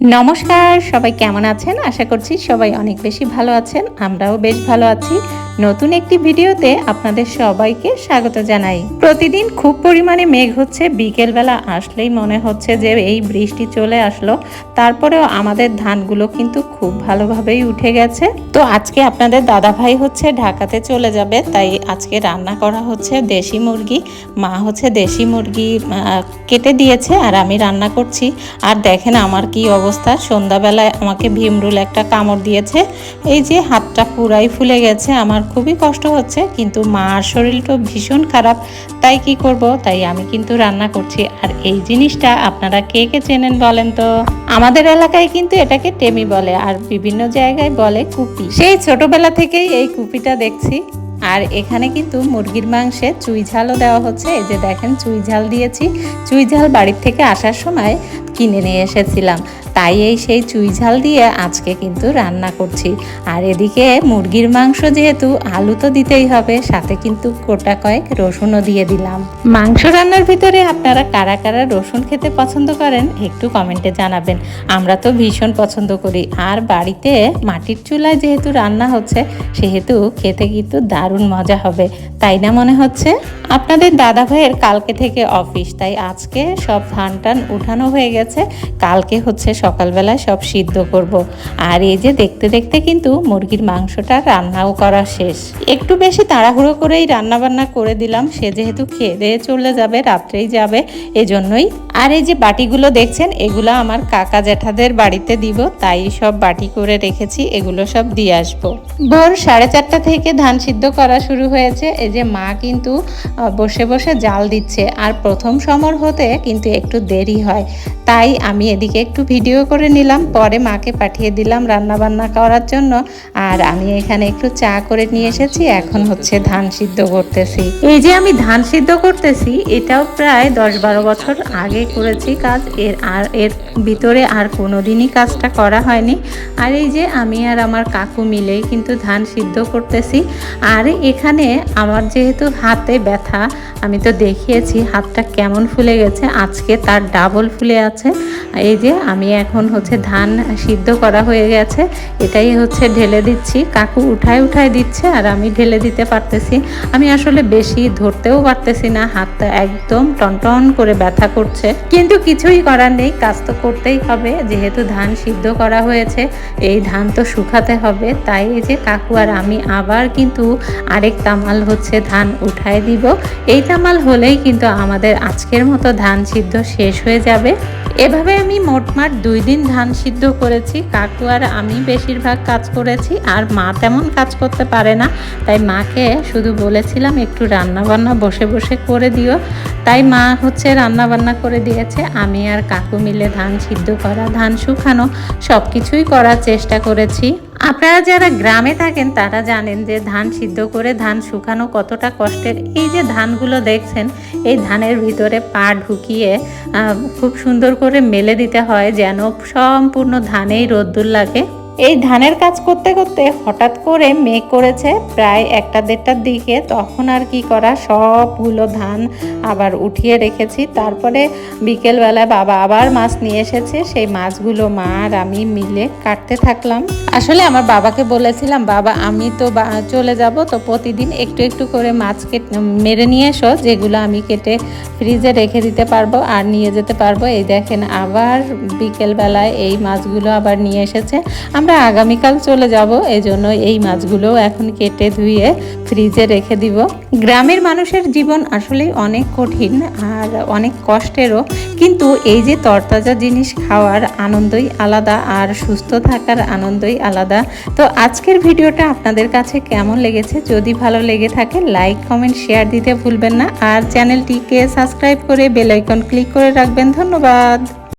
নমস্কার, সবাই কেমন আছেন? আশা করছি সবাই অনেক বেশি ভালো আছেন, আমরাও বেশ ভালো আছি। নতুন একটি ভিডিওতে আপনাদের সবাইকে স্বাগত জানাই। প্রতিদিন খুব পরিমাণে মেঘ হচ্ছে, বিকেলবেলা আসলেই মনে হচ্ছে যে এই বৃষ্টি চলে আসলো। তারপরেও আমাদের ধানগুলো কিন্তু খুব ভালোভাবেই উঠে গেছে। তো আজকে আপনাদের দাদা ভাই হচ্ছে ঢাকাতে চলে যাবে, তাই আজকে রান্না করা হচ্ছে দেশি মুরগি। মা হচ্ছে দেশি মুরগি কেটে দিয়েছে আর আমি রান্না করছি। আর দেখেন আমার কি অবস্থা, সন্ধ্যাবেলায় আমাকে ভীমরুল একটা কামড় দিয়েছে। এই যে হাতটা পুরাই ফুলে গেছে আমার খুবই কষ্ট হচ্ছে, কিন্তু মার শরীরটা ভীষণ খারাপ। তাই কি করব? তাই আমি কিন্তু রান্না করছি। আর এই জিনিসটা আপনারা কে কে চেনেন বলেন তো? আমাদের এলাকায় কিন্তু এটাকে টেমি বলে, আর বিভিন্ন জায়গায় বলে কুপি। সেই ছোটবেলা থেকেই এই কুপিটা দেখছি। আর এখানে কিন্তু মুরগির মাংসে চুই ঝালও দেওয়া হচ্ছে। এই যে দেখেন, চুই ঝাল দিয়েছি। চুই ঝাল বাড়ির থেকে আসার সময় কিনে নিয়ে এসেছিলাম। তাই এই সেই চুই ঝাল দিয়ে আজকে কিন্তু রান্না করছি। আর এদিকে মুরগির মাংস যেহেতু আলু তো দিতেই হবে, সাথে কিন্তু গোটা কয়েক রসুনও দিয়ে দিলাম। মাংস রান্নার ভিতরে আপনারা কারা কারা রসুন খেতে পছন্দ করেন একটু কমেন্টে জানাবেন। আমরা তো ভীষণ পছন্দ করি। আর বাড়িতে মাটির চুলায় যেহেতু রান্না হচ্ছে, সেহেতু খেতে কিন্তু দারুণ মজা হবে। তাই না মনে হচ্ছে? আপনাদের দাদা ভাইয়ের কালকে থেকে অফিস, তাই আজকে সব ধান টান উঠানো হয়ে গেছে। কালকে হচ্ছে সকালবেলায় সব সিদ্ধ করব। আর এই যে দেখতে দেখতে কিন্তু মুরগির মাংসটা রান্নাও করা শেষ। একটু বেশি তাড়াহুড়ো করেই রান্না বান্না করে দিলাম। সে যেহেতু খেয়ে দিয়ে চলে যাবে, রাত্রেই যাবে, এজন্যই। আর এই যে বাটিগুলো দেখছেন, এগুলো আমার কাকা জ্যাঠাদের বাড়িতে দিব, তাই সব বাটি করে রেখেছি, এগুলো সব দিয়ে আসব। ভোর সাড়ে চারটা থেকে ধান সিদ্ধ করা শুরু হয়েছে। এই যে মা কিন্তু বসে বসে জাল দিচ্ছে। আর প্রথম সমর হতে কিন্তু একটু দেরি হয়। তাই আমি এদিকে একটু ভিডিও করে নিলাম, পরে মাকে পাঠিয়ে দিলাম রান্না বান্না করার জন্য। আর আমি এখানে একটু চা করে নিয়ে এসেছি, এখন হচ্ছে ধান সিদ্ধ করতেছি। এই যে আমি ধান সিদ্ধ করতেছি, এটাও প্রায় দশ বারো বছর আগে করেছি কাজ। এর আর, এর ভিতরে আর কোনোদিনই কাজটা করা হয়নি। আর এই যে আমি আর আমার কাকু মিলেই কিন্তু ধান সিদ্ধ করতেছি। আর এখানে আমার যেহেতু হাতে ব্যথা, আমি তো দেখিয়েছি হাতটা কেমন ফুলে গেছে, আজকে তার ডাবল ফুলে আছে। এই যে আমি এখন হচ্ছে ধান সিদ্ধ করা হয়ে গেছে, এটাই হচ্ছে ঢেলে দিচ্ছি। কাকু উঠায় উঠায় দিচ্ছে আর আমি ঢেলে দিতে পারতেছি। আমি আসলে বেশি ধরতেও পারতেছি না হাতটা একদম টনটন করে ব্যথা করছে। কিন্তু কিছুই করার নেই, কাজ তো করতেই হবে। যেহেতু ধান সিদ্ধ করা হয়েছে, এই ধান তো শুকাতে হবে। তাই এই যে কাকু আর আমি আবার কিন্তু আরেক তামাল হচ্ছে ধান উঠায় দিব। এই তামাল হলেই কিন্তু আমাদের আজকের মতো ধান সিদ্ধ শেষ হয়ে যাবে। এভাবে আমি মোটমাট দুই দিন ধান সিদ্ধ করেছি, কাকু আর আমি বেশিরভাগ কাজ করেছি, আর মা তেমন কাজ করতে পারে না। তাই মাকে শুধু বলেছিলাম একটু রান্না বান্না বসে বসে করে দিও। তাই মা হচ্ছে রান্নাবান্না করে দিয়েছে, আমি আর কাকু মিলে ধান সিদ্ধ করা, ধান শুকানো সব কিছুই করার চেষ্টা করেছি। আপনারা যারা গ্রামে থাকেন, তারা জানেন যে ধান সিদ্ধ করে ধান শুকানো কতটা কষ্টের। এই যে ধানগুলো দেখছেন, এই ধানের ভিতরে পা ঢুকিয়ে খুব সুন্দর করে মেলে দিতে হয় যেন সম্পূর্ণ ধানেই রোদ্দুর লাগে। এই ধানের কাজ করতে করতে হঠাৎ করে মেঘ করেছে প্রায় একটা দেড়টার দিকে। তখন আর কি করা, সবগুলো ধান আবার উঠিয়ে রেখেছি। তারপরে বিকেলবেলায় বাবা আবার মাছ নিয়ে এসেছে। সেই মাছগুলো মা আর আমি মিলে কাটতে থাকলাম। আসলে আমার বাবাকে বলেছিলাম, বাবা, আমি তো চলে যাব, তো প্রতিদিন একটু একটু করে মাছ কেটে, মেরে নিয়ে এসো। যেগুলো আমি কেটে ফ্রিজে রেখে দিতে পারব আর নিয়ে যেতে পারব। এই দেখেন, আবার বিকেলবেলায় এই মাছগুলো আবার নিয়ে এসেছে। আমরা আগামীকাল চলে যাব এই জন্য এই মাছগুলো এখন কেটে ধুয়ে ফ্রিজে রেখে দিব। গ্রামের মানুষের জীবন আসলে অনেক কঠিন আর অনেক কষ্টেরও, কিন্তু এই যে তরতাজা জিনিস খাওয়ার আনন্দই আলাদা আর সুস্থ থাকার আনন্দই আলাদা। তো আজকের ভিডিওটা আপনাদের কাছে কেমন লেগেছে? যদি ভালো লেগে থাকে, লাইক, কমেন্ট, শেয়ার দিতে ভুলবেন না। আর চ্যানেলটিকে সাবস্ক্রাইব করে বেল আইকন ক্লিক করে রাখবেন। ধন্যবাদ।